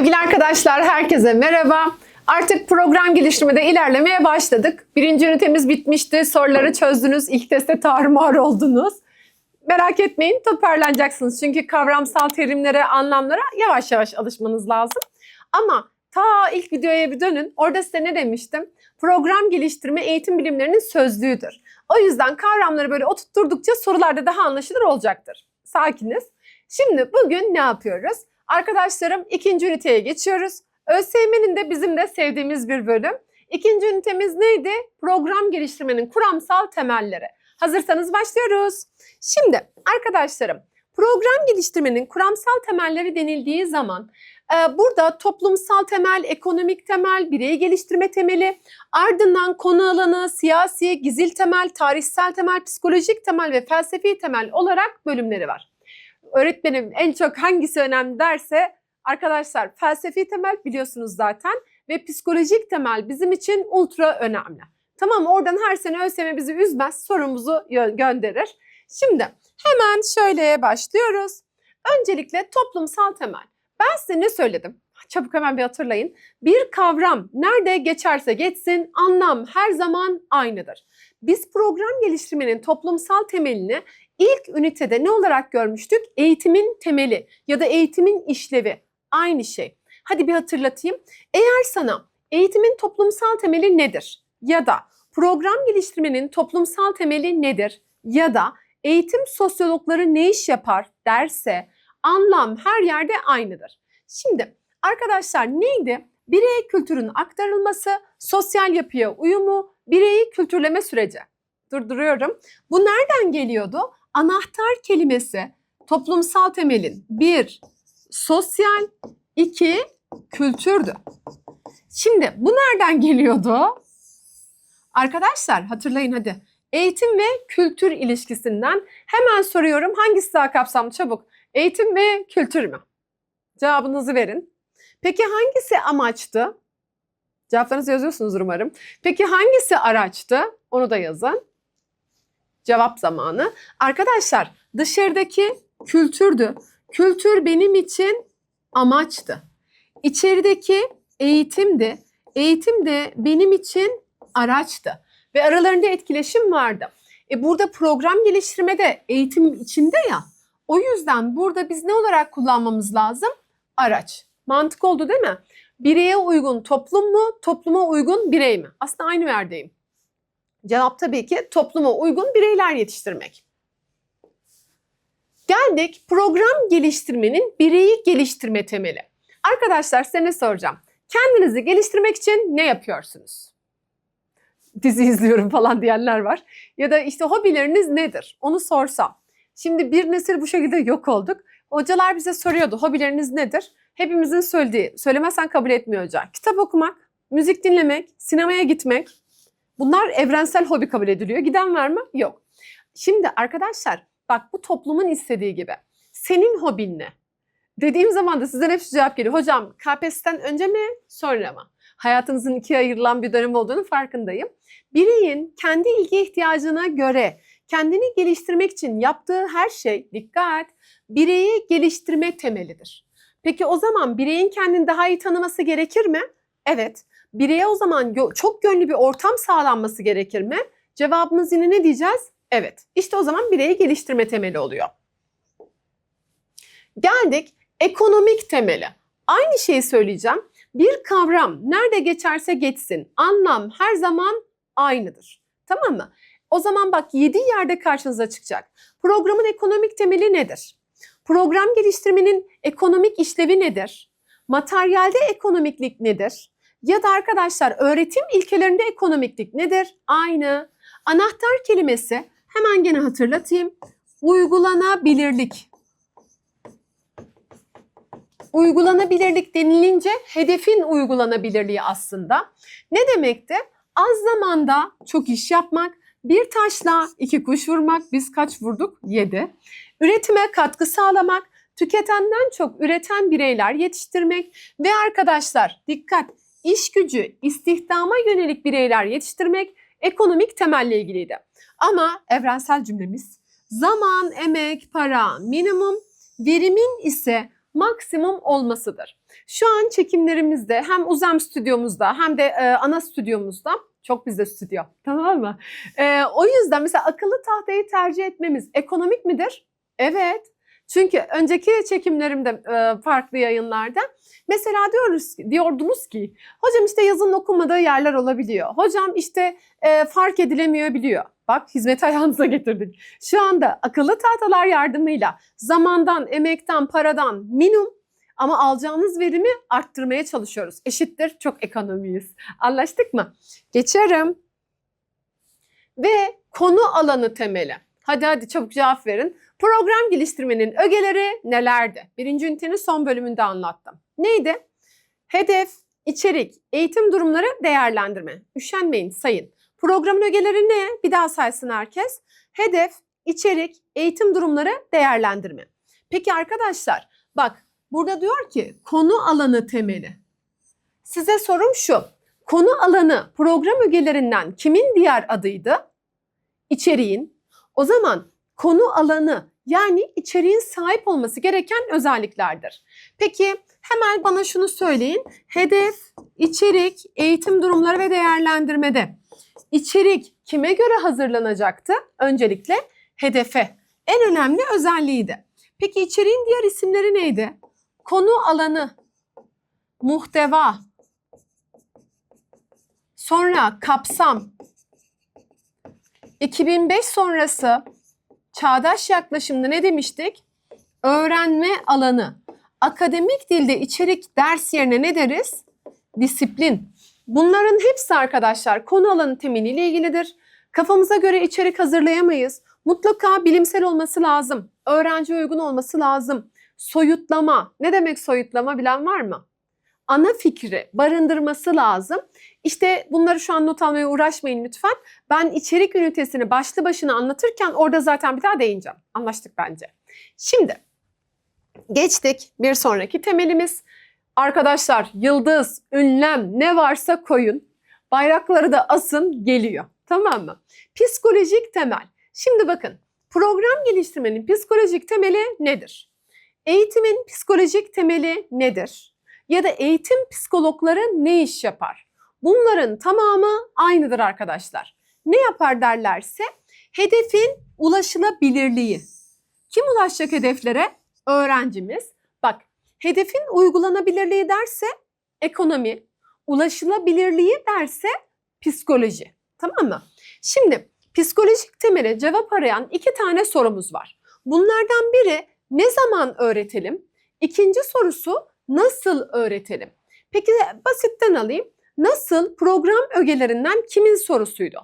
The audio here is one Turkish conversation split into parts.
Sevgili arkadaşlar herkese merhaba. Artık program geliştirmede ilerlemeye başladık. Birinci ünitemiz bitmişti. Soruları çözdünüz. İlk testte tarumar oldunuz. Merak etmeyin toparlanacaksınız. Çünkü kavramsal terimlere, anlamlara yavaş yavaş alışmanız lazım. Ama ta ilk videoya bir dönün. Orada size ne demiştim? Program geliştirme eğitim bilimlerinin sözlüğüdür. O yüzden kavramları böyle oturtturdukça sorularda daha anlaşılır olacaktır. Sakiniz. Şimdi bugün ne yapıyoruz? Arkadaşlarım ikinci üniteye geçiyoruz. ÖSYM'nin de bizim de sevdiğimiz bir bölüm. İkinci ünitemiz neydi? Program geliştirmenin kuramsal temelleri. Hazırsanız başlıyoruz. Şimdi arkadaşlarım program geliştirmenin kuramsal temelleri denildiği zaman e, burada toplumsal temel, ekonomik temel, bireyi geliştirme temeli, ardından konu alanı, siyasi, gizil temel, tarihsel temel, psikolojik temel ve felsefi temel olarak bölümleri var. Öğretmenim en çok hangisi önemli derse arkadaşlar felsefi temel biliyorsunuz zaten ve psikolojik temel bizim için ultra önemli. Tamam oradan her sene ÖSYM bizi üzmez sorumuzu gö- gönderir. Şimdi hemen şöyle başlıyoruz. Öncelikle toplumsal temel. Ben size ne söyledim? Çabuk hemen bir hatırlayın. Bir kavram nerede geçerse geçsin anlam her zaman aynıdır. Biz program geliştirmenin toplumsal temelini ilk ünitede ne olarak görmüştük? Eğitimin temeli ya da eğitimin işlevi. Aynı şey. Hadi bir hatırlatayım. Eğer sana eğitimin toplumsal temeli nedir? Ya da program geliştirmenin toplumsal temeli nedir? Ya da eğitim sosyologları ne iş yapar derse anlam her yerde aynıdır. Şimdi arkadaşlar neydi? Birey kültürün aktarılması, sosyal yapıya uyumu, bireyi kültürleme süreci. Durduruyorum. Bu nereden geliyordu? Anahtar kelimesi toplumsal temelin bir sosyal, iki kültürdü. Şimdi bu nereden geliyordu? Arkadaşlar hatırlayın hadi. Eğitim ve kültür ilişkisinden hemen soruyorum hangisi daha kapsamlı çabuk? Eğitim ve kültür mü? Cevabınızı verin. Peki hangisi amaçtı? Cevaplarınızı yazıyorsunuz umarım. Peki hangisi araçtı? Onu da yazın. Cevap zamanı. Arkadaşlar dışarıdaki kültürdü. Kültür benim için amaçtı. İçerideki eğitimdi. Eğitim de benim için araçtı. Ve aralarında etkileşim vardı. E burada program geliştirmede eğitim içinde ya. O yüzden burada biz ne olarak kullanmamız lazım? Araç. Mantık oldu değil mi? Bireye uygun toplum mu, topluma uygun birey mi? Aslında aynı yerdeyim. Cevap tabii ki topluma uygun bireyler yetiştirmek. Geldik program geliştirmenin bireyi geliştirme temeli. Arkadaşlar size ne soracağım? Kendinizi geliştirmek için ne yapıyorsunuz? Dizi izliyorum falan diyenler var. Ya da işte hobileriniz nedir? Onu sorsam. Şimdi bir nesil bu şekilde yok olduk. Hocalar bize soruyordu hobileriniz nedir? Hepimizin söylediği, söylemezsen kabul etmiyor hoca. Kitap okumak, müzik dinlemek, sinemaya gitmek. Bunlar evrensel hobi kabul ediliyor. Giden var mı? Yok. Şimdi arkadaşlar bak bu toplumun istediği gibi. Senin hobin ne? Dediğim zaman da sizden hep şu cevap geliyor. Hocam KPSS'ten önce mi sonra mı? Hayatınızın ikiye ayrılan bir dönem olduğunu farkındayım. Bireyin kendi ilgi ihtiyacına göre kendini geliştirmek için yaptığı her şey dikkat bireyi geliştirme temelidir. Peki o zaman bireyin kendini daha iyi tanıması gerekir mi? Evet. Bireye o zaman çok gönlü bir ortam sağlanması gerekir mi? Cevabımız yine ne diyeceğiz? Evet. İşte o zaman bireyi geliştirme temeli oluyor. Geldik ekonomik temeli. Aynı şeyi söyleyeceğim. Bir kavram nerede geçerse geçsin anlam her zaman aynıdır. Tamam mı? O zaman bak 7 yerde karşınıza çıkacak. Programın ekonomik temeli nedir? Program geliştirmenin ekonomik işlevi nedir? Materyalde ekonomiklik nedir? Ya da arkadaşlar öğretim ilkelerinde ekonomiklik nedir? Aynı. Anahtar kelimesi hemen gene hatırlatayım. Uygulanabilirlik. Uygulanabilirlik denilince hedefin uygulanabilirliği aslında. Ne demekti? Az zamanda çok iş yapmak, bir taşla iki kuş vurmak. Biz kaç vurduk? Yedi. Üretime katkı sağlamak, tüketenden çok üreten bireyler yetiştirmek ve arkadaşlar dikkat iş gücü, istihdama yönelik bireyler yetiştirmek ekonomik temelle ilgiliydi. Ama evrensel cümlemiz zaman, emek, para minimum, verimin ise maksimum olmasıdır. Şu an çekimlerimizde hem Uzam stüdyomuzda hem de e, ana stüdyomuzda çok bizde stüdyo tamam mı? E, o yüzden mesela akıllı tahtayı tercih etmemiz ekonomik midir? Evet. Çünkü önceki çekimlerimde e, farklı yayınlarda mesela diyoruz diyordunuz ki hocam işte yazın okunmadığı yerler olabiliyor. Hocam işte e, fark edilemiyor biliyor. Bak hizmeti ayağınıza getirdik. Şu anda akıllı tahtalar yardımıyla zamandan, emekten, paradan minimum ama alacağınız verimi arttırmaya çalışıyoruz. Eşittir çok ekonomiyiz. Anlaştık mı? Geçerim. Ve konu alanı temeli. Hadi hadi çabuk cevap verin. Program geliştirmenin ögeleri nelerdi? Birinci ünitenin son bölümünde anlattım. Neydi? Hedef, içerik, eğitim durumları, değerlendirme. Üşenmeyin, sayın. Programın ögeleri ne? Bir daha saysın herkes. Hedef, içerik, eğitim durumları, değerlendirme. Peki arkadaşlar, bak burada diyor ki konu alanı temeli. Size sorum şu. Konu alanı program ögelerinden kimin diğer adıydı? İçeriğin. O zaman konu alanı yani içeriğin sahip olması gereken özelliklerdir. Peki hemen bana şunu söyleyin. Hedef, içerik, eğitim durumları ve değerlendirmede. İçerik kime göre hazırlanacaktı? Öncelikle hedefe. En önemli özelliğiydi. Peki içeriğin diğer isimleri neydi? Konu alanı, muhteva, sonra kapsam, 2005 sonrası çağdaş yaklaşımda ne demiştik? Öğrenme alanı. Akademik dilde içerik ders yerine ne deriz? Disiplin. Bunların hepsi arkadaşlar konu alanı teminiyle ilgilidir. Kafamıza göre içerik hazırlayamayız. Mutlaka bilimsel olması lazım. Öğrenci uygun olması lazım. Soyutlama. Ne demek soyutlama bilen var mı? Ana fikri barındırması lazım. İşte bunları şu an not almaya uğraşmayın lütfen. Ben içerik ünitesini başlı başına anlatırken orada zaten bir daha değineceğim. Anlaştık bence. Şimdi geçtik bir sonraki temelimiz. Arkadaşlar yıldız, ünlem ne varsa koyun. Bayrakları da asın geliyor. Tamam mı? Psikolojik temel. Şimdi bakın program geliştirmenin psikolojik temeli nedir? Eğitimin psikolojik temeli nedir? Ya da eğitim psikologları ne iş yapar? Bunların tamamı aynıdır arkadaşlar. Ne yapar derlerse hedefin ulaşılabilirliği. Kim ulaşacak hedeflere? Öğrencimiz. Bak hedefin uygulanabilirliği derse ekonomi, ulaşılabilirliği derse psikoloji. Tamam mı? Şimdi psikolojik temele cevap arayan iki tane sorumuz var. Bunlardan biri ne zaman öğretelim? İkinci sorusu nasıl öğretelim? Peki basitten alayım. Nasıl program ögelerinden kimin sorusuydu?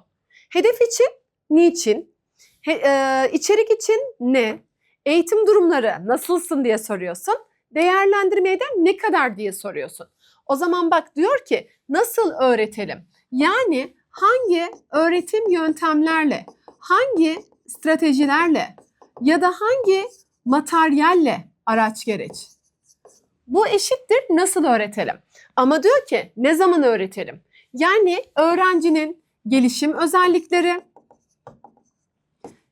Hedef için niçin? He, e, içerik için ne? Eğitim durumları nasılsın diye soruyorsun. Değerlendirmeye de ne kadar diye soruyorsun. O zaman bak diyor ki nasıl öğretelim? Yani hangi öğretim yöntemlerle, hangi stratejilerle ya da hangi materyalle araç gereç? Bu eşittir nasıl öğretelim? Ama diyor ki ne zaman öğretelim? Yani öğrencinin gelişim özellikleri,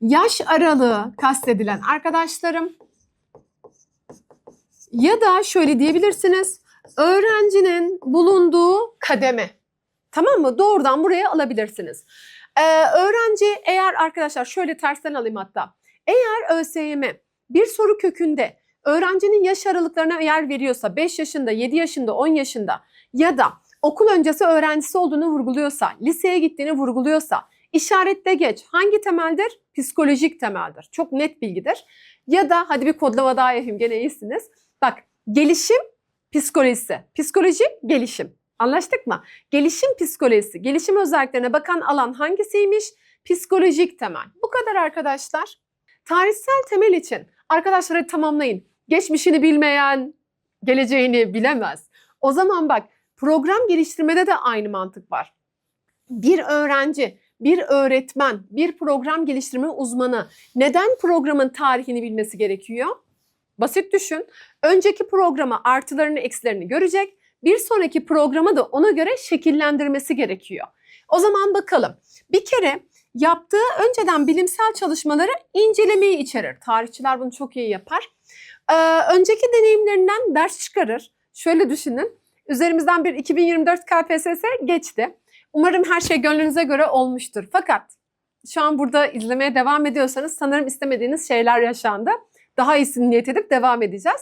yaş aralığı kastedilen arkadaşlarım ya da şöyle diyebilirsiniz. Öğrencinin bulunduğu kademe. Tamam mı? Doğrudan buraya alabilirsiniz. Ee, öğrenci eğer arkadaşlar şöyle tersten alayım hatta. Eğer ÖSYM bir soru kökünde öğrencinin yaş aralıklarına yer veriyorsa 5 yaşında, 7 yaşında, 10 yaşında ya da okul öncesi öğrencisi olduğunu vurguluyorsa, liseye gittiğini vurguluyorsa işaretle geç. Hangi temeldir? Psikolojik temeldir. Çok net bilgidir. Ya da hadi bir kodlama daha yapayım gene iyisiniz. Bak gelişim psikolojisi. Psikoloji gelişim. Anlaştık mı? Gelişim psikolojisi, gelişim özelliklerine bakan alan hangisiymiş? Psikolojik temel. Bu kadar arkadaşlar. Tarihsel temel için arkadaşları tamamlayın. Geçmişini bilmeyen geleceğini bilemez. O zaman bak program geliştirmede de aynı mantık var. Bir öğrenci, bir öğretmen, bir program geliştirme uzmanı neden programın tarihini bilmesi gerekiyor? Basit düşün. Önceki programa artılarını eksilerini görecek. Bir sonraki programı da ona göre şekillendirmesi gerekiyor. O zaman bakalım. Bir kere yaptığı önceden bilimsel çalışmaları incelemeyi içerir. Tarihçiler bunu çok iyi yapar. Ee, önceki deneyimlerinden ders çıkarır. Şöyle düşünün. Üzerimizden bir 2024 KPSS geçti. Umarım her şey gönlünüze göre olmuştur. Fakat şu an burada izlemeye devam ediyorsanız sanırım istemediğiniz şeyler yaşandı. Daha iyisini niyet edip devam edeceğiz.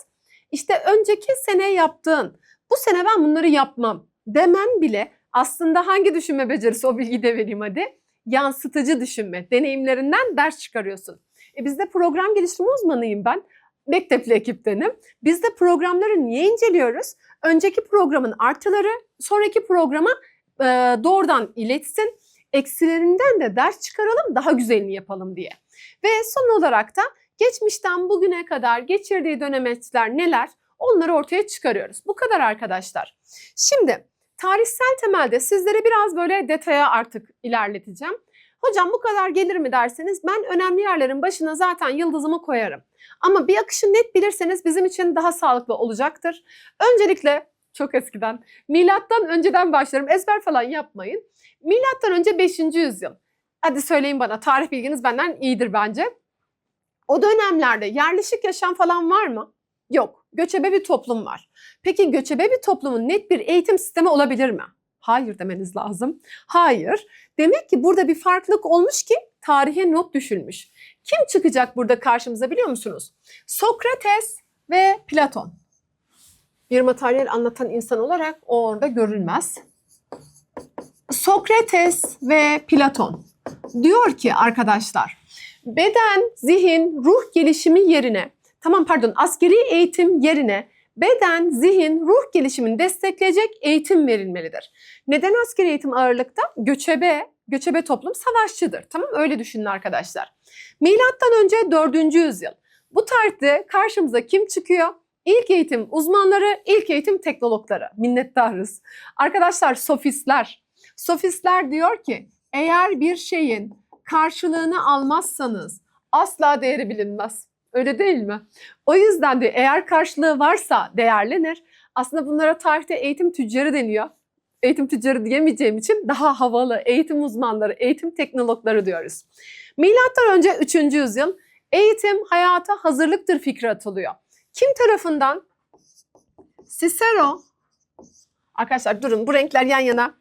İşte önceki sene yaptığın, bu sene ben bunları yapmam demen bile aslında hangi düşünme becerisi o bilgiyi de vereyim hadi. Yansıtıcı düşünme, deneyimlerinden ders çıkarıyorsun. E bizde program geliştirme uzmanıyım ben. Mektepli ekiptenim. Biz de programları niye inceliyoruz? Önceki programın artıları sonraki programa e, doğrudan iletsin. Eksilerinden de ders çıkaralım, daha güzelini yapalım diye. Ve son olarak da geçmişten bugüne kadar geçirdiği dönemeçler neler? Onları ortaya çıkarıyoruz. Bu kadar arkadaşlar. Şimdi tarihsel temelde sizlere biraz böyle detaya artık ilerleteceğim. Hocam bu kadar gelir mi derseniz ben önemli yerlerin başına zaten yıldızımı koyarım. Ama bir akışı net bilirseniz bizim için daha sağlıklı olacaktır. Öncelikle çok eskiden milattan önceden başlarım. Ezber falan yapmayın. Milattan önce 5. yüzyıl. Hadi söyleyin bana tarih bilginiz benden iyidir bence. O dönemlerde yerleşik yaşam falan var mı? Yok. Göçebe bir toplum var. Peki göçebe bir toplumun net bir eğitim sistemi olabilir mi? Hayır demeniz lazım. Hayır. Demek ki burada bir farklılık olmuş ki tarihe not düşülmüş. Kim çıkacak burada karşımıza biliyor musunuz? Sokrates ve Platon. Bir materyal anlatan insan olarak o orada görülmez. Sokrates ve Platon diyor ki arkadaşlar beden, zihin, ruh gelişimi yerine tamam pardon askeri eğitim yerine beden, zihin, ruh gelişimini destekleyecek eğitim verilmelidir. Neden askeri eğitim ağırlıkta? Göçebe, göçebe toplum savaşçıdır. Tamam öyle düşünün arkadaşlar. Milattan önce 4. yüzyıl. Bu tarihte karşımıza kim çıkıyor? İlk eğitim uzmanları, ilk eğitim teknologları. Minnettarız. Arkadaşlar sofistler. Sofistler diyor ki eğer bir şeyin karşılığını almazsanız asla değeri bilinmez. Öyle değil mi? O yüzden de eğer karşılığı varsa değerlenir. Aslında bunlara tarihte eğitim tüccarı deniyor. Eğitim tüccarı diyemeyeceğim için daha havalı eğitim uzmanları, eğitim teknologları diyoruz. Milattan önce 3. yüzyıl eğitim hayata hazırlıktır fikri atılıyor. Kim tarafından? Cicero. Arkadaşlar durun bu renkler yan yana.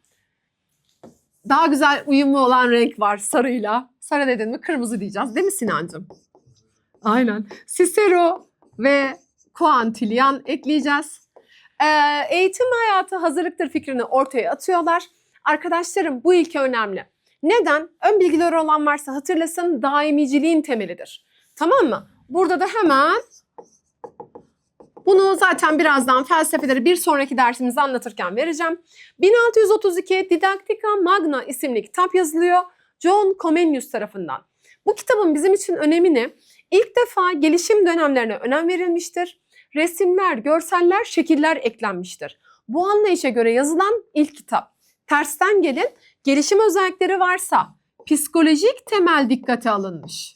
Daha güzel uyumlu olan renk var sarıyla. Sarı dedin mi kırmızı diyeceğiz değil mi Sinancığım? Aynen. Cicero ve Quintilian ekleyeceğiz. Ee, eğitim hayatı hazırlıktır fikrini ortaya atıyorlar. Arkadaşlarım bu ilke önemli. Neden? Ön bilgileri olan varsa hatırlasın daimiciliğin temelidir. Tamam mı? Burada da hemen bunu zaten birazdan felsefeleri bir sonraki dersimizde anlatırken vereceğim. 1632 Didactica Magna isimli kitap yazılıyor John Comenius tarafından. Bu kitabın bizim için önemi ne? İlk defa gelişim dönemlerine önem verilmiştir. Resimler, görseller, şekiller eklenmiştir. Bu anlayışa göre yazılan ilk kitap. Tersten gelin, gelişim özellikleri varsa psikolojik temel dikkate alınmış.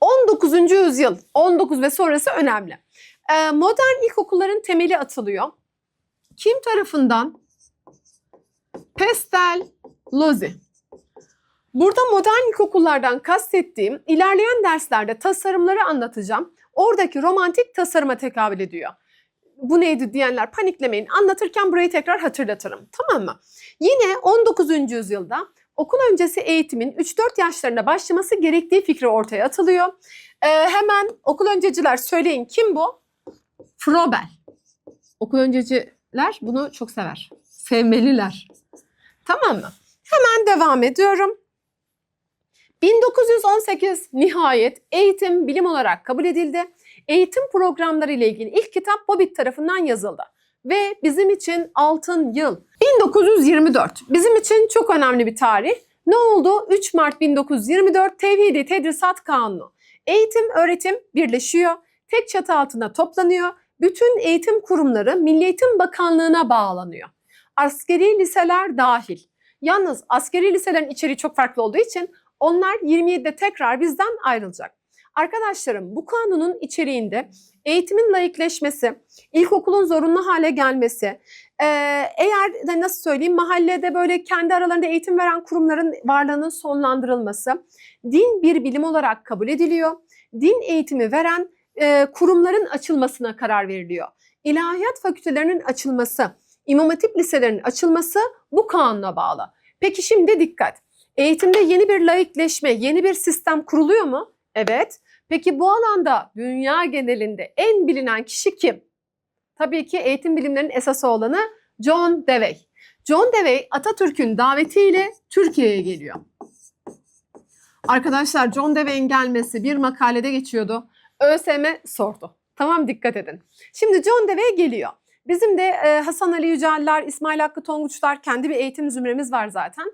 19. yüzyıl, 19 ve sonrası önemli. Ee, modern ilkokulların temeli atılıyor. Kim tarafından? Pestel Lozi. Burada modern ilkokullardan kastettiğim ilerleyen derslerde tasarımları anlatacağım. Oradaki romantik tasarıma tekabül ediyor. Bu neydi diyenler paniklemeyin. Anlatırken burayı tekrar hatırlatırım. Tamam mı? Yine 19. yüzyılda okul öncesi eğitimin 3-4 yaşlarında başlaması gerektiği fikri ortaya atılıyor. Ee, hemen okul önceciler söyleyin kim bu? Froebel. Okul önceciler bunu çok sever. Sevmeliler. Tamam mı? Hemen devam ediyorum. 1918 nihayet eğitim bilim olarak kabul edildi. Eğitim programları ile ilgili ilk kitap Bobbitt tarafından yazıldı. Ve bizim için altın yıl 1924. Bizim için çok önemli bir tarih. Ne oldu? 3 Mart 1924 Tevhidi Tedrisat Kanunu. Eğitim, öğretim birleşiyor. Tek çatı altında toplanıyor. Bütün eğitim kurumları Milli Eğitim Bakanlığı'na bağlanıyor. Askeri liseler dahil. Yalnız askeri liselerin içeriği çok farklı olduğu için onlar 27'de tekrar bizden ayrılacak. Arkadaşlarım bu kanunun içeriğinde eğitimin layıkleşmesi, ilkokulun zorunlu hale gelmesi, e, eğer nasıl söyleyeyim mahallede böyle kendi aralarında eğitim veren kurumların varlığının sonlandırılması, din bir bilim olarak kabul ediliyor. Din eğitimi veren e, kurumların açılmasına karar veriliyor. İlahiyat fakültelerinin açılması, İmam Hatip liselerinin açılması bu kanuna bağlı. Peki şimdi dikkat. Eğitimde yeni bir laikleşme, yeni bir sistem kuruluyor mu? Evet. Peki bu alanda dünya genelinde en bilinen kişi kim? Tabii ki eğitim bilimlerinin esası olanı John Dewey. John Dewey Atatürk'ün davetiyle Türkiye'ye geliyor. Arkadaşlar John Dewey'in gelmesi bir makalede geçiyordu. ÖSYM sordu. Tamam dikkat edin. Şimdi John Dewey geliyor. Bizim de Hasan Ali Yüceller, İsmail Hakkı Tonguçlar kendi bir eğitim zümremiz var zaten.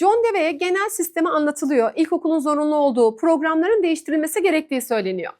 John Dewey'e genel sistemi anlatılıyor. İlkokulun zorunlu olduğu, programların değiştirilmesi gerektiği söyleniyor.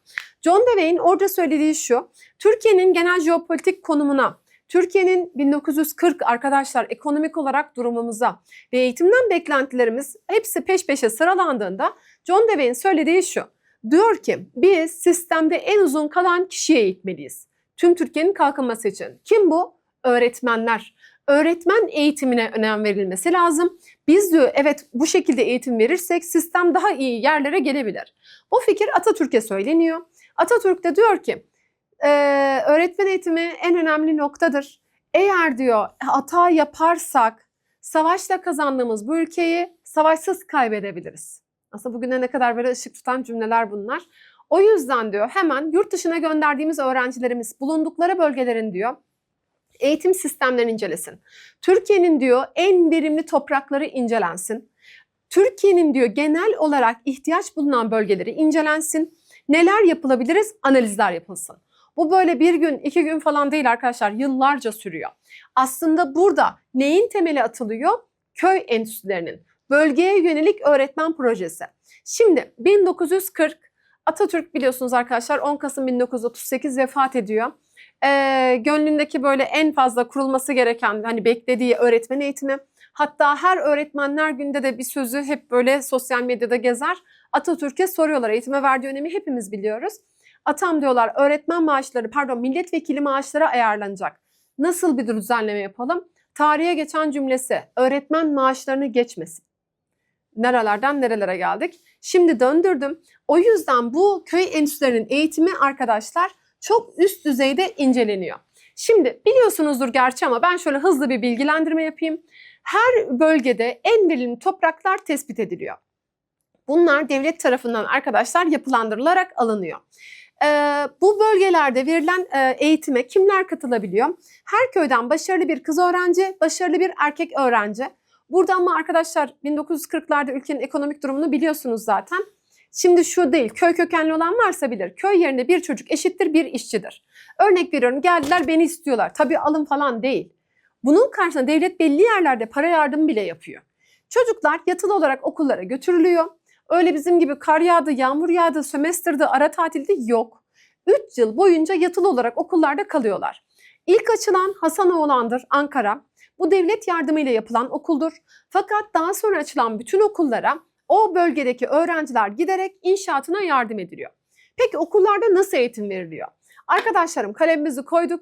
John Dewey'in orada söylediği şu, Türkiye'nin genel jeopolitik konumuna, Türkiye'nin 1940 arkadaşlar ekonomik olarak durumumuza ve eğitimden beklentilerimiz hepsi peş peşe sıralandığında John Dewey'in söylediği şu. Diyor ki biz sistemde en uzun kalan kişiye eğitmeliyiz. Tüm Türkiye'nin kalkınması için. Kim bu? Öğretmenler. Öğretmen eğitimine önem verilmesi lazım. Biz diyor evet bu şekilde eğitim verirsek sistem daha iyi yerlere gelebilir. Bu fikir Atatürk'e söyleniyor. Atatürk de diyor ki e, öğretmen eğitimi en önemli noktadır. Eğer diyor hata yaparsak savaşla kazandığımız bu ülkeyi savaşsız kaybedebiliriz. Aslında bugüne ne kadar böyle ışık tutan cümleler bunlar. O yüzden diyor hemen yurt dışına gönderdiğimiz öğrencilerimiz bulundukları bölgelerin diyor eğitim sistemlerini incelesin. Türkiye'nin diyor en verimli toprakları incelensin. Türkiye'nin diyor genel olarak ihtiyaç bulunan bölgeleri incelensin. Neler yapılabiliriz? Analizler yapılsın. Bu böyle bir gün, iki gün falan değil arkadaşlar. Yıllarca sürüyor. Aslında burada neyin temeli atılıyor? Köy enstitülerinin. Bölgeye yönelik öğretmen projesi. Şimdi 1940 Atatürk biliyorsunuz arkadaşlar 10 Kasım 1938 vefat ediyor. Ee, gönlündeki böyle en fazla kurulması gereken hani beklediği öğretmen eğitimi. Hatta her öğretmenler günde de bir sözü hep böyle sosyal medyada gezer. Atatürk'e soruyorlar eğitime verdiği önemi hepimiz biliyoruz. Atam diyorlar öğretmen maaşları pardon milletvekili maaşları ayarlanacak. Nasıl bir düzenleme yapalım? Tarihe geçen cümlesi öğretmen maaşlarını geçmesin. Nerelerden nerelere geldik? Şimdi döndürdüm. O yüzden bu köy enstitülerinin eğitimi arkadaşlar çok üst düzeyde inceleniyor. Şimdi biliyorsunuzdur gerçi ama ben şöyle hızlı bir bilgilendirme yapayım. Her bölgede en verimli topraklar tespit ediliyor. Bunlar devlet tarafından arkadaşlar yapılandırılarak alınıyor. Ee, bu bölgelerde verilen e, eğitime kimler katılabiliyor? Her köyden başarılı bir kız öğrenci, başarılı bir erkek öğrenci. Burada ama arkadaşlar 1940'larda ülkenin ekonomik durumunu biliyorsunuz zaten. Şimdi şu değil, köy kökenli olan varsa bilir. Köy yerine bir çocuk eşittir bir işçidir. Örnek veriyorum geldiler beni istiyorlar. Tabii alım falan değil. Bunun karşısında devlet belli yerlerde para yardımı bile yapıyor. Çocuklar yatılı olarak okullara götürülüyor. Öyle bizim gibi kar yağdı, yağmur yağdı, sömestrdı, ara tatilde yok. 3 yıl boyunca yatılı olarak okullarda kalıyorlar. İlk açılan Hasanoğlan'dır Ankara. Bu devlet yardımıyla yapılan okuldur. Fakat daha sonra açılan bütün okullara o bölgedeki öğrenciler giderek inşaatına yardım ediliyor. Peki okullarda nasıl eğitim veriliyor? Arkadaşlarım kalemimizi koyduk.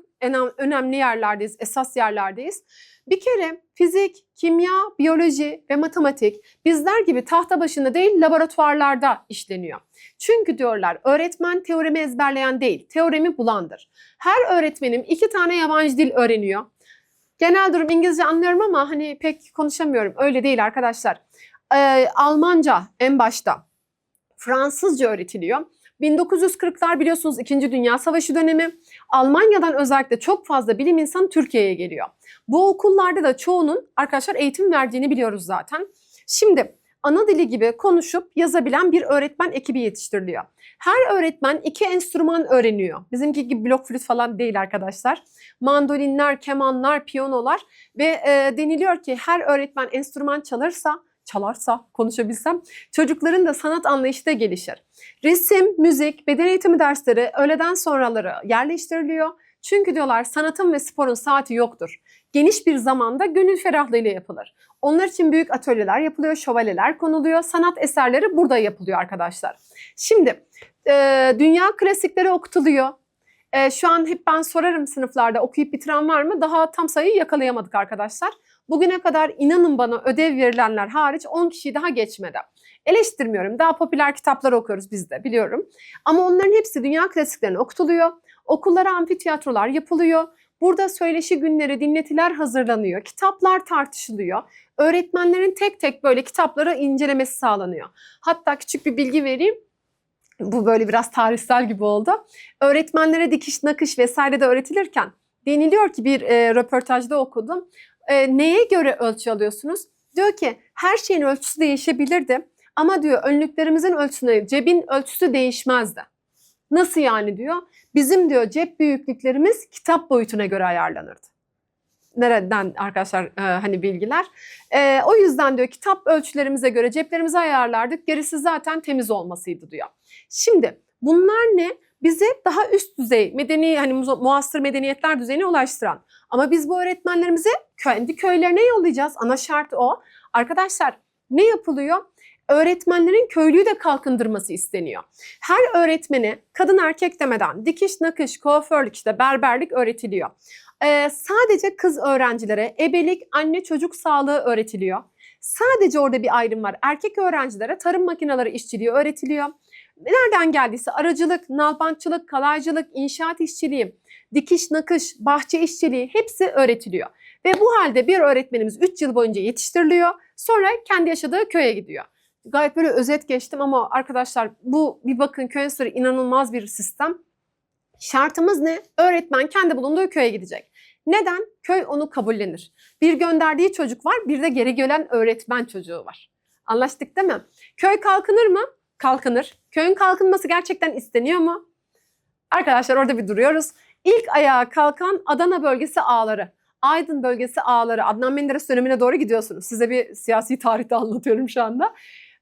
Önemli yerlerdeyiz, esas yerlerdeyiz. Bir kere fizik, kimya, biyoloji ve matematik bizler gibi tahta başında değil laboratuvarlarda işleniyor. Çünkü diyorlar öğretmen teoremi ezberleyen değil, teoremi bulandır. Her öğretmenim iki tane yabancı dil öğreniyor. Genel durum İngilizce anlıyorum ama hani pek konuşamıyorum. Öyle değil arkadaşlar. Ee, Almanca en başta. Fransızca öğretiliyor. 1940'lar biliyorsunuz 2. Dünya Savaşı dönemi. Almanya'dan özellikle çok fazla bilim insanı Türkiye'ye geliyor. Bu okullarda da çoğunun arkadaşlar eğitim verdiğini biliyoruz zaten. Şimdi ana dili gibi konuşup yazabilen bir öğretmen ekibi yetiştiriliyor. Her öğretmen iki enstrüman öğreniyor. Bizimki gibi blok flüt falan değil arkadaşlar. Mandolinler, kemanlar, piyanolar ve e, deniliyor ki her öğretmen enstrüman çalırsa çalarsa konuşabilsem çocukların da sanat anlayışı da gelişir. Resim, müzik, beden eğitimi dersleri öğleden sonraları yerleştiriliyor. Çünkü diyorlar sanatın ve sporun saati yoktur. Geniş bir zamanda gönül ferahlığıyla yapılır. Onlar için büyük atölyeler yapılıyor, şövalyeler konuluyor. Sanat eserleri burada yapılıyor arkadaşlar. Şimdi e, dünya klasikleri okutuluyor. E, şu an hep ben sorarım sınıflarda okuyup bitiren var mı? Daha tam sayıyı yakalayamadık arkadaşlar. Bugüne kadar inanın bana ödev verilenler hariç 10 kişiyi daha geçmedi. Eleştirmiyorum. Daha popüler kitaplar okuyoruz biz de biliyorum. Ama onların hepsi dünya klasiklerini okutuluyor. Okullara amfiteyatrolar yapılıyor. Burada söyleşi günleri, dinletiler hazırlanıyor. Kitaplar tartışılıyor. Öğretmenlerin tek tek böyle kitapları incelemesi sağlanıyor. Hatta küçük bir bilgi vereyim. Bu böyle biraz tarihsel gibi oldu. Öğretmenlere dikiş, nakış vesaire de öğretilirken deniliyor ki bir e, röportajda okudum. E, neye göre ölçü alıyorsunuz? Diyor ki her şeyin ölçüsü değişebilirdi. Ama diyor önlüklerimizin ölçüsüne cebin ölçüsü değişmezdi. Nasıl yani diyor? Bizim diyor cep büyüklüklerimiz kitap boyutuna göre ayarlanırdı. Nereden arkadaşlar e, hani bilgiler? E, o yüzden diyor kitap ölçülerimize göre ceplerimizi ayarlardık. Gerisi zaten temiz olmasıydı diyor. Şimdi bunlar ne? Bizi daha üst düzey medeni hani mu- muasır medeniyetler düzeyine ulaştıran. Ama biz bu öğretmenlerimizi kendi köylerine yollayacağız. Ana şart o. Arkadaşlar ne yapılıyor? Öğretmenlerin köylüyü de kalkındırması isteniyor. Her öğretmene kadın erkek demeden dikiş, nakış, kuaförlük işte berberlik öğretiliyor. Ee, sadece kız öğrencilere ebelik, anne çocuk sağlığı öğretiliyor. Sadece orada bir ayrım var. Erkek öğrencilere tarım makineleri işçiliği öğretiliyor. Nereden geldiyse aracılık, nalbantçılık, kalaycılık, inşaat işçiliği, dikiş, nakış, bahçe işçiliği hepsi öğretiliyor. Ve bu halde bir öğretmenimiz 3 yıl boyunca yetiştiriliyor. Sonra kendi yaşadığı köye gidiyor. Gayet böyle özet geçtim ama arkadaşlar bu bir bakın köy enstitüsü inanılmaz bir sistem. Şartımız ne? Öğretmen kendi bulunduğu köye gidecek. Neden? Köy onu kabullenir. Bir gönderdiği çocuk var, bir de geri gelen öğretmen çocuğu var. Anlaştık değil mi? Köy kalkınır mı? Kalkınır. Köyün kalkınması gerçekten isteniyor mu? Arkadaşlar orada bir duruyoruz. İlk ayağa kalkan Adana bölgesi ağları. Aydın bölgesi ağları. Adnan Menderes dönemine doğru gidiyorsunuz. Size bir siyasi tarihte anlatıyorum şu anda.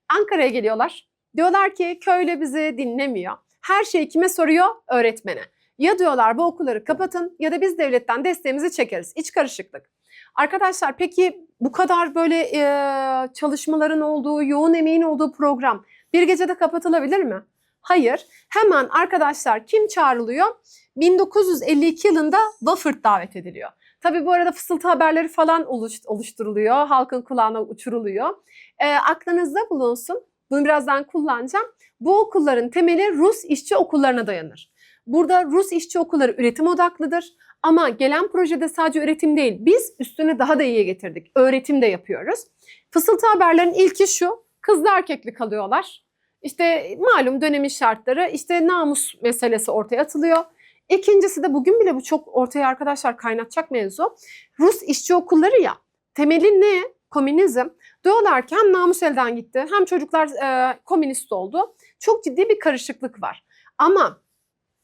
Ankara'ya geliyorlar. Diyorlar ki köyle bizi dinlemiyor. Her şeyi kime soruyor? Öğretmene. Ya diyorlar bu okulları kapatın ya da biz devletten desteğimizi çekeriz. İç karışıklık. Arkadaşlar peki bu kadar böyle e, çalışmaların olduğu, yoğun emeğin olduğu program bir gecede kapatılabilir mi? Hayır. Hemen arkadaşlar kim çağrılıyor? 1952 yılında Wofford davet ediliyor. Tabii bu arada fısıltı haberleri falan oluş- oluşturuluyor. Halkın kulağına uçuruluyor. E, aklınızda bulunsun. Bunu birazdan kullanacağım. Bu okulların temeli Rus işçi okullarına dayanır. Burada Rus işçi okulları üretim odaklıdır. Ama gelen projede sadece üretim değil, biz üstüne daha da iyiye getirdik. Öğretim de yapıyoruz. Fısıltı haberlerin ilki şu, kızlı erkekli kalıyorlar. İşte malum dönemin şartları, işte namus meselesi ortaya atılıyor. İkincisi de bugün bile bu çok ortaya arkadaşlar kaynatacak mevzu. Rus işçi okulları ya, temeli ne? Komünizm. Diyorlar ki hem namus elden gitti hem çocuklar e, komünist oldu. Çok ciddi bir karışıklık var. Ama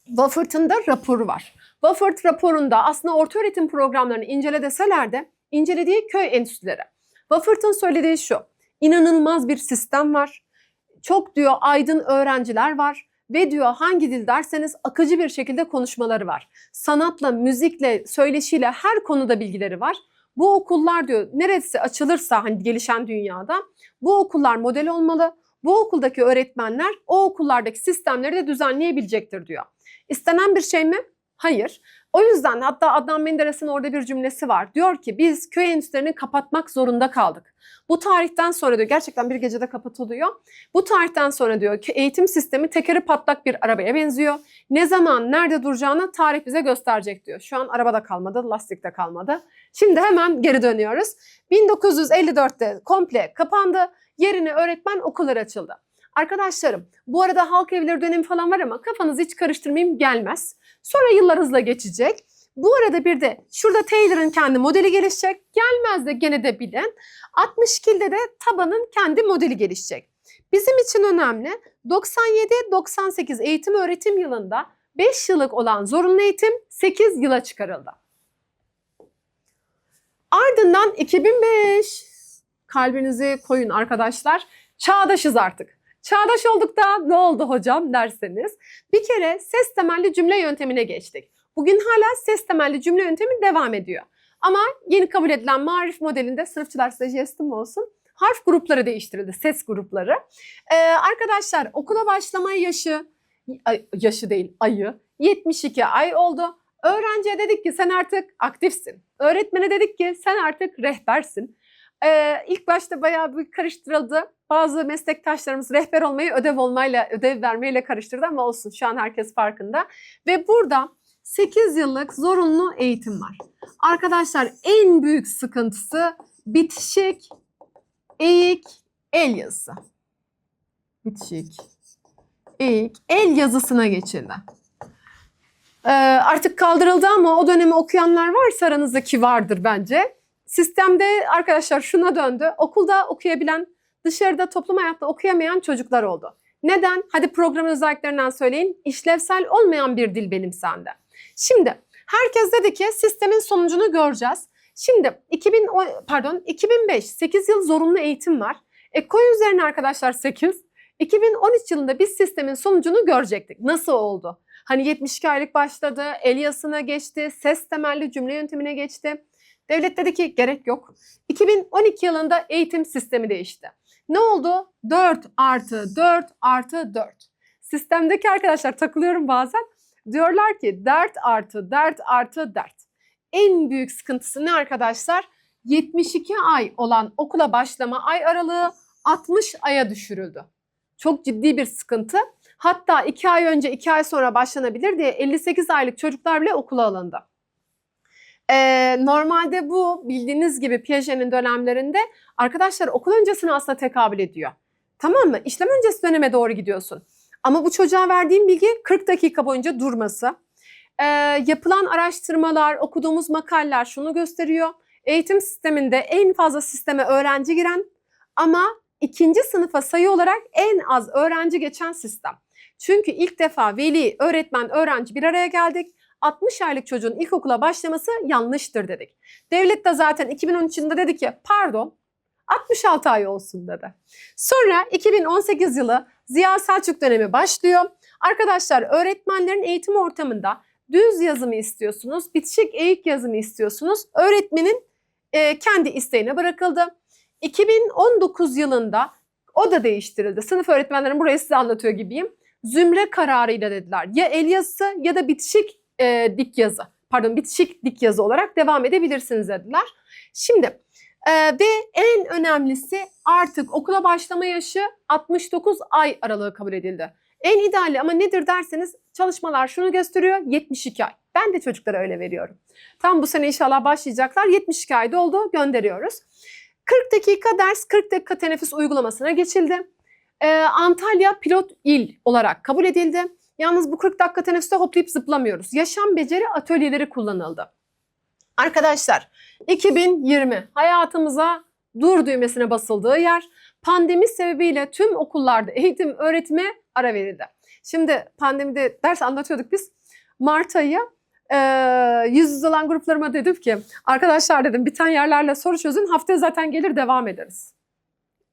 Wofford'un da raporu var. Wofford raporunda aslında orta öğretim programlarını incele deseler de incelediği köy enstitüleri. Wofford'un söylediği şu. İnanılmaz bir sistem var. Çok diyor aydın öğrenciler var ve diyor hangi dil derseniz akıcı bir şekilde konuşmaları var. Sanatla, müzikle, söyleşiyle her konuda bilgileri var. Bu okullar diyor neresi açılırsa hani gelişen dünyada bu okullar model olmalı. Bu okuldaki öğretmenler o okullardaki sistemleri de düzenleyebilecektir diyor. İstenen bir şey mi? Hayır. O yüzden hatta Adnan Menderes'in orada bir cümlesi var. Diyor ki biz köy enstitülerini kapatmak zorunda kaldık. Bu tarihten sonra diyor gerçekten bir gecede kapatılıyor. Bu tarihten sonra diyor ki eğitim sistemi tekeri patlak bir arabaya benziyor. Ne zaman nerede duracağını tarih bize gösterecek diyor. Şu an arabada kalmadı, lastikte kalmadı. Şimdi hemen geri dönüyoruz. 1954'te komple kapandı. Yerine öğretmen okulları açıldı. Arkadaşlarım bu arada halk evleri dönemi falan var ama kafanızı hiç karıştırmayayım gelmez. Sonra yıllar hızla geçecek. Bu arada bir de şurada Taylor'ın kendi modeli gelişecek. Gelmez de gene de bilin. 62'de de Taban'ın kendi modeli gelişecek. Bizim için önemli 97-98 eğitim öğretim yılında 5 yıllık olan zorunlu eğitim 8 yıla çıkarıldı. Ardından 2005 kalbinizi koyun arkadaşlar. Çağdaşız artık. Çağdaş olduk da ne oldu hocam derseniz bir kere ses temelli cümle yöntemine geçtik. Bugün hala ses temelli cümle yöntemi devam ediyor. Ama yeni kabul edilen marif modelinde sınıfçılar size olsun. Harf grupları değiştirildi, ses grupları. Ee, arkadaşlar okula başlama yaşı, ay, yaşı değil ayı 72 ay oldu. Öğrenciye dedik ki sen artık aktifsin. Öğretmene dedik ki sen artık rehbersin. Ee, ilk başta bayağı bir karıştırıldı. Bazı meslektaşlarımız rehber olmayı ödev olmayla, ödev vermeyle karıştırdı ama olsun şu an herkes farkında. Ve burada 8 yıllık zorunlu eğitim var. Arkadaşlar en büyük sıkıntısı bitişik, eğik, el yazısı. Bitişik, eğik, el yazısına geçildi. Ee, artık kaldırıldı ama o dönemi okuyanlar varsa aranızda ki vardır bence. Sistemde arkadaşlar şuna döndü. Okulda okuyabilen, dışarıda toplum hayatta okuyamayan çocuklar oldu. Neden? Hadi programın özelliklerinden söyleyin. İşlevsel olmayan bir dil benimsendi. Şimdi herkes dedi ki sistemin sonucunu göreceğiz. Şimdi 2000 o- pardon 2005 8 yıl zorunlu eğitim var. E üzerine arkadaşlar 8. 2013 yılında biz sistemin sonucunu görecektik. Nasıl oldu? Hani 72 aylık başladı, el yazısına geçti, ses temelli cümle yöntemine geçti. Devlet dedi ki gerek yok. 2012 yılında eğitim sistemi değişti. Ne oldu? 4 artı 4 artı 4. Sistemdeki arkadaşlar takılıyorum bazen. Diyorlar ki dert artı dert artı dert. En büyük sıkıntısı ne arkadaşlar? 72 ay olan okula başlama ay aralığı 60 aya düşürüldü. Çok ciddi bir sıkıntı. Hatta 2 ay önce 2 ay sonra başlanabilir diye 58 aylık çocuklar bile okula alındı. Normalde bu bildiğiniz gibi Piaget'in dönemlerinde arkadaşlar okul öncesine aslında tekabül ediyor. Tamam mı? İşlem öncesi döneme doğru gidiyorsun. Ama bu çocuğa verdiğim bilgi 40 dakika boyunca durması. Ee, yapılan araştırmalar, okuduğumuz makaleler şunu gösteriyor. Eğitim sisteminde en fazla sisteme öğrenci giren ama ikinci sınıfa sayı olarak en az öğrenci geçen sistem. Çünkü ilk defa veli, öğretmen, öğrenci bir araya geldik. 60 aylık çocuğun ilkokula başlaması yanlıştır dedik. Devlet de zaten 2013 yılında dedi ki pardon 66 ay olsun dedi. Sonra 2018 yılı Ziya Selçuk dönemi başlıyor. Arkadaşlar öğretmenlerin eğitim ortamında düz yazımı istiyorsunuz, bitişik eğik yazımı istiyorsunuz. Öğretmenin e, kendi isteğine bırakıldı. 2019 yılında o da değiştirildi. Sınıf öğretmenlerim burayı size anlatıyor gibiyim. Zümre kararıyla dediler. Ya el yazısı ya da bitişik e, dik yazı. Pardon bitişik dik yazı olarak devam edebilirsiniz dediler. Şimdi e, ve en önemlisi artık okula başlama yaşı 69 ay aralığı kabul edildi. En ideali ama nedir derseniz çalışmalar şunu gösteriyor 72 ay. Ben de çocuklara öyle veriyorum. Tam bu sene inşallah başlayacaklar. 72 ay doldu gönderiyoruz. 40 dakika ders 40 dakika teneffüs uygulamasına geçildi. Ee, Antalya pilot il olarak kabul edildi. Yalnız bu 40 dakika teneffüste hoplayıp zıplamıyoruz. Yaşam beceri atölyeleri kullanıldı. Arkadaşlar 2020 hayatımıza dur düğmesine basıldığı yer pandemi sebebiyle tüm okullarda eğitim öğretime ara verildi. Şimdi pandemide ders anlatıyorduk biz. Mart ayı e, yüz yüze olan gruplarıma dedim ki arkadaşlar dedim biten yerlerle soru çözün haftaya zaten gelir devam ederiz.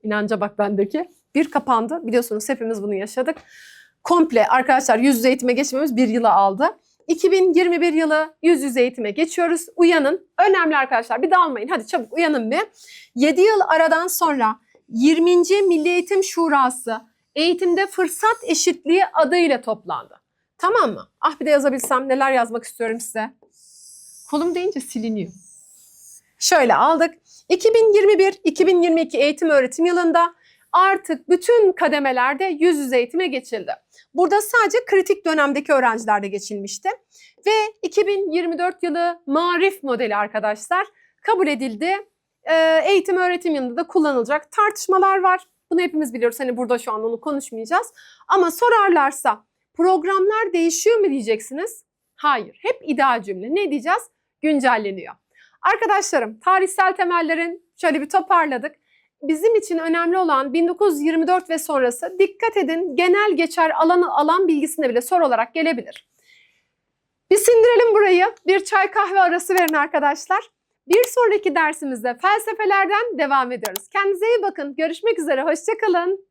İnanca bak bendeki. Bir kapandı biliyorsunuz hepimiz bunu yaşadık. Komple arkadaşlar yüz yüze eğitime geçmemiz bir yıla aldı. 2021 yılı yüz yüze eğitime geçiyoruz. Uyanın. Önemli arkadaşlar bir dalmayın. Hadi çabuk uyanın bir. 7 yıl aradan sonra 20. Milli Eğitim Şurası eğitimde fırsat eşitliği adıyla toplandı. Tamam mı? Ah bir de yazabilsem neler yazmak istiyorum size. Kolum deyince siliniyor. Şöyle aldık. 2021-2022 eğitim öğretim yılında artık bütün kademelerde yüz yüze eğitime geçildi. Burada sadece kritik dönemdeki öğrencilerde geçilmişti. Ve 2024 yılı marif modeli arkadaşlar kabul edildi. Ee, eğitim öğretim yılında da kullanılacak tartışmalar var. Bunu hepimiz biliyoruz. Hani burada şu an onu konuşmayacağız. Ama sorarlarsa programlar değişiyor mu diyeceksiniz? Hayır. Hep ideal cümle. Ne diyeceğiz? Güncelleniyor. Arkadaşlarım tarihsel temellerin şöyle bir toparladık. Bizim için önemli olan 1924 ve sonrası dikkat edin genel geçer alanı alan bilgisine bile soru olarak gelebilir. Bir sindirelim burayı. Bir çay kahve arası verin arkadaşlar. Bir sonraki dersimizde felsefelerden devam ediyoruz. Kendinize iyi bakın. Görüşmek üzere. Hoşçakalın.